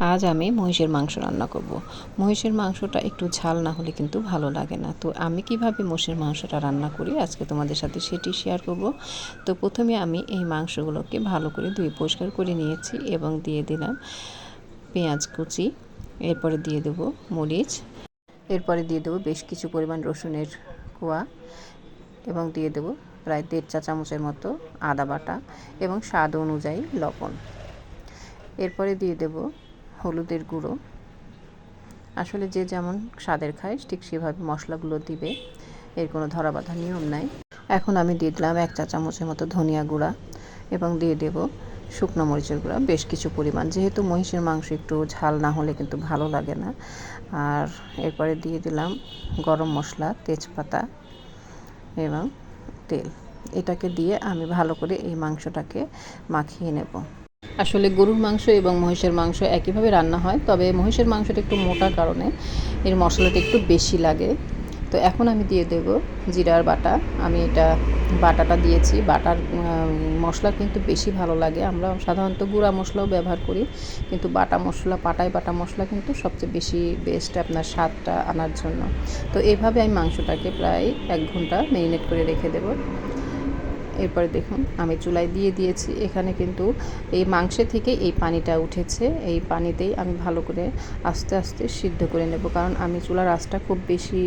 আজ আমি মহিষের মাংস রান্না করব। মহিষের মাংসটা একটু ঝাল না হলে কিন্তু ভালো লাগে না। তো আমি কীভাবে মহিষের মাংসটা রান্না করি আজকে তোমাদের সাথে সেটি শেয়ার করব। তো প্রথমে আমি এই মাংসগুলোকে ভালো করে ধুয়ে পরিষ্কার করে নিয়েছি এবং দিয়ে দিলাম পেঁয়াজ কুচি, এরপরে দিয়ে দেবো মরিচ, এরপরে দিয়ে দেবো বেশ কিছু পরিমাণ রসুনের কোয়া এবং দিয়ে দেবো প্রায় দেড় চা চামচের মতো আদা বাটা এবং স্বাদ অনুযায়ী লবণ। এরপরে দিয়ে দেব হলুদের গুঁড়ো। আসলে যে যেমন স্বাদের খায়, ঠিক সেভাবে মশলাগুলো দিবে। এর কোনো ধরা বাঁধা নিয়ম নাই। এখন আমি দিয়ে দিলাম এক চা চামচের মতো ধনিয়া গুঁড়া এবং দিয়ে দেব শুকনো মরিচের গুঁড়া। বেশ কিছু পরিমাণ। যেহেতু মহিষের মাংস একটু ঝাল না হলে কিন্তু ভালো লাগে না। আর এরপরে দিয়ে দিলাম গরম মশলা, তেজপাতা এবং তেল। এটাকে দিয়ে আমি ভালো করে এই মাংসটাকে মাখিয়ে নেব। আসলে গরুর মাংস এবং মহিষের মাংস একইভাবে রান্না হয়, তবে মহিষের মাংসটা একটু মোটা কারণে এর মশলাটা একটু বেশি লাগে। তো এখন আমি দিয়ে দেব জিরার বাটা। আমি এটা বাটাটা দিয়েছি। বাটার মশলা কিন্তু বেশি ভালো লাগে। আমরা সাধারণত গুঁড়া মশলাও ব্যবহার করি, কিন্তু বাটা মশলা, পাটায় বাটা মশলা কিন্তু সবচেয়ে বেশি বেস্ট আপনার স্বাদটা আনার জন্য। তো এইভাবে আমি মাংসটাকে প্রায় এক ঘণ্টা মেরিনেট করে রেখে দেবো। এরপরে দেখুন, আমি চুলায় দিয়ে দিয়েছি। এখানে কিন্তু এই মাংসে থেকে এই পানিটা উঠেছে। এই পানিতেই আমি ভালো করে আস্তে আস্তে সিদ্ধ করে নেব। কারণ আমি চুলার আঁচটা খুব বেশি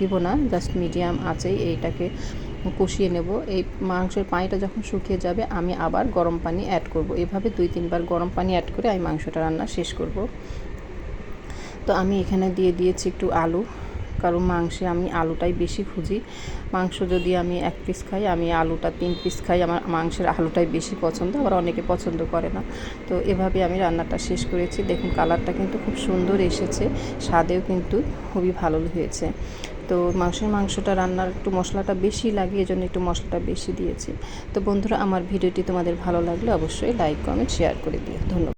দিব না। জাস্ট মিডিয়াম আছেই এইটাকে কষিয়ে নেব। এই মাংসের পানিটা যখন শুকিয়ে যাবে, আমি আবার গরম পানি অ্যাড করব। এভাবে দুই, তিনবার গরম পানি অ্যাড করে আমি মাংসটা রান্না শেষ করব। তো আমি এখানে দিয়ে দিয়েছি একটু আলু। কারণ মাংসে আমি আলুটাই বেশি খুঁজি। মাংস যদি আমি এক পিস খাই, আমি আলুটা তিন পিস খাই, আমার মাংসের আলুটাই বেশি পছন্দ, আবার অনেকে পছন্দ করে না। তো এভাবে আমি রান্নাটা শেষ করেছি। দেখুন কালারটা কিন্তু খুব সুন্দর এসেছে, স্বাদেও কিন্তু খুবই ভালো হয়েছে। তো মাংসের মাংসটা রান্নার একটু মশলাটা বেশি লাগে, এজন্য একটু মশলাটা বেশি দিয়েছি। তো বন্ধুরা, আমার ভিডিওটি তোমাদের ভালো লাগলে অবশ্যই লাইক কমেন্ট শেয়ার করে দিও। ধন্যবাদ।